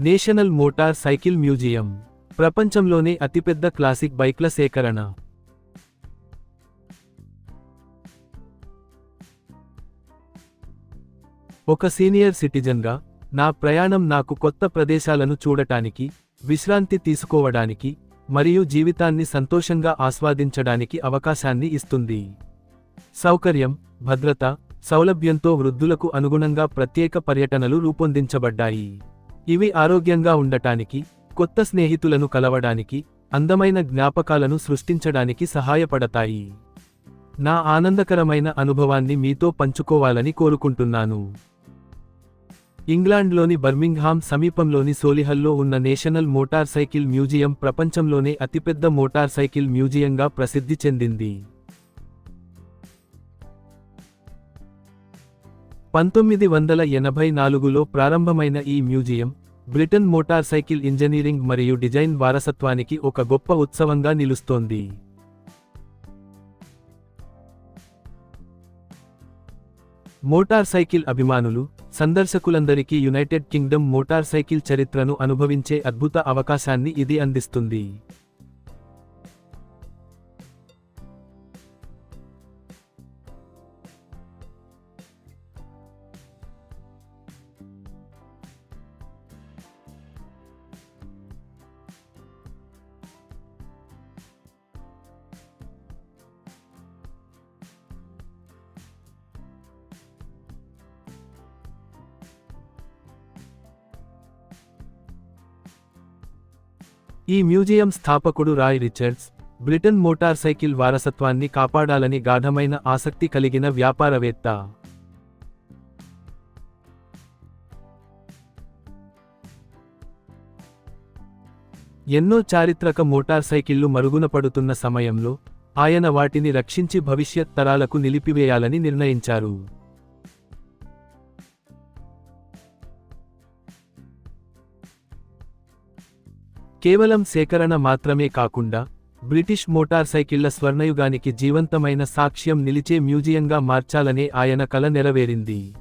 National motor cycle museum. ప్రపంచంలోనే అతిపెద్ద classic బైక్ల సేకరణ. ఒక సీనియర్ సిటిజన్గా నా ప్రయాణం నాకు కొత్త ప్రదేశాలను చూడటానికి విశ్రాంతి తీసుకోవడానికి మరియు జీవితాన్ని సంతోషంగా ఆస్వాదించడానికి అవకాశాన్ని ఇస్తుంది. సౌకర్యం భద్రత సౌలభ్యంతో వృద్ధులకు అనుగుణంగా ప్రత్యేక పర్యటనలు రూపొందించబడ్డాయి. ఇవి ఆరోగ్యంగా ఉండటానికి కొత్త స్నేహితులను కలవడానికి అందమైన జ్ఞాపకాలను సృష్టించడానికి సహాయపడతాయి. నా ఆనందకరమైన అనుభవాన్ని మీతో పంచుకోవాలని కోరుకుంటున్నాను. ఇంగ్లాండ్లోని బర్మింగ్హామ్ సమీపంలోని సోలిహల్లో ఉన్న నేషనల్ మోటార్ సైకిల్ మ్యూజియం ప్రపంచంలోనే అతిపెద్ద మోటార్ సైకిల్ మ్యూజియంగా ప్రసిద్ధి చెందింది. పంతొమ్మిది వందల ఎనభై నాలుగులో ప్రారంభమైన ఈ museum Britain motorcycle engineering మరియు డిజైన్ వారసత్వానికి ఒక గొప్ప ఉత్సవంగా నిలుస్తోంది. మోటార్ సైకిల్ అభిమానులు సందర్శకులందరికీ యునైటెడ్ కింగ్డమ్ మోటార్ సైకిల్ చరిత్రను అనుభవించే అద్భుత అవకాశాన్ని ఇది అందిస్తుంది. ఈ మ్యూజియం స్థాపకుడు Roy Richards Britain motorcycle వారసత్వాన్ని కాపాడాలని గాఢమైన ఆసక్తి కలిగిన వ్యాపారవేత్త. ఎన్నో చారిత్రక మోటార్ సైకిళ్ళు మరుగున పడుతున్న సమయంలో ఆయన వాటిని రక్షించి భవిష్యత్ తరాలకు నిలిపివేయాలని నిర్ణయించారు. కేవలం సేకరణ మాత్రమే కాకుండా బ్రిటిష్ మోటార్ సైకిళ్ళ స్వర్ణయుగానికి జీవంతమైన సాక్ష్యం నిలిచే మ్యూజియంగా మార్చాలనే ఆయన కల నెరవేరింది.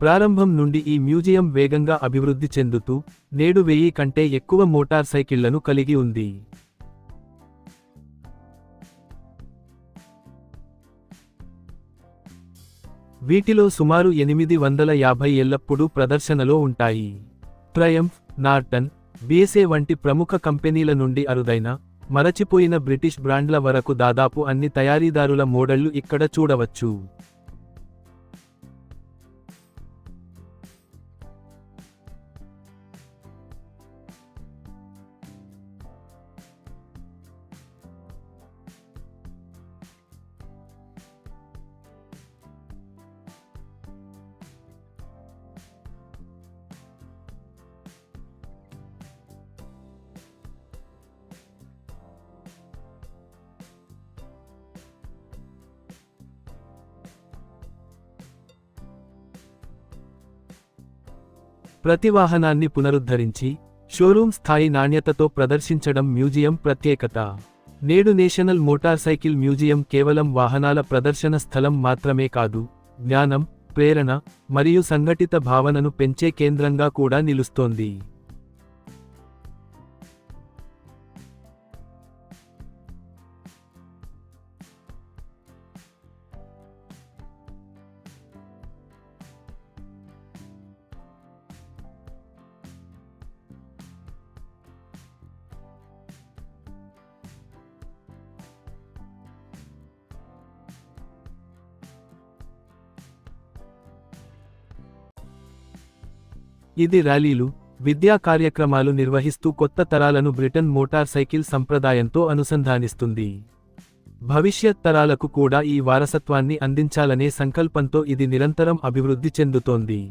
ప్రారంభం నుండి ఈ మ్యూజియం వేగంగా అభివృద్ధి చెందుతూ నేడు వెయ్యి కంటే ఎక్కువ మోటార్ సైకిళ్ళను కలిగి ఉంది. వీటిలో సుమారు ఎనిమిది వందల యాభై ఎల్లప్పుడూ ప్రదర్శనలో ఉంటాయి. ట్రయంఫ్ నార్టన్ బిఎస్ఏ వంటి ప్రముఖ కంపెనీల నుండి అరుదైన మరచిపోయిన బ్రిటిష్ బ్రాండ్ల వరకు దాదాపు అన్ని తయారీదారుల మోడళ్ళు ఇక్కడ చూడవచ్చు. ప్రతి వాహనాన్ని పునరుద్ధరించి షోరూమ్ స్థాయి నాణ్యతతో ప్రదర్శించడం మ్యూజియం ప్రత్యేకత. నేడు నేషనల్ మోటార్ సైకిల్ మ్యూజియం కేవలం వాహనాల ప్రదర్శన స్థలం మాత్రమే కాదు జ్ఞానం ప్రేరణ మరియు సంఘటిత భావనను పెంచే కేంద్రంగా కూడా నిలుస్తోంది. ఇది ర్యాలీలు విద్యా కార్యక్రమాలు నిర్వహిస్తూ కొత్త తరాలను బ్రిటన్ మోటార్ సైకిల్ సంప్రదాయంతో అనుసంధానిస్తుంది. భవిష్యత్ తరాలకు కూడా ఈ వారసత్వాన్ని అందించాలనే సంకల్పంతో ఇది నిరంతరం అభివృద్ధి చెందుతోంది.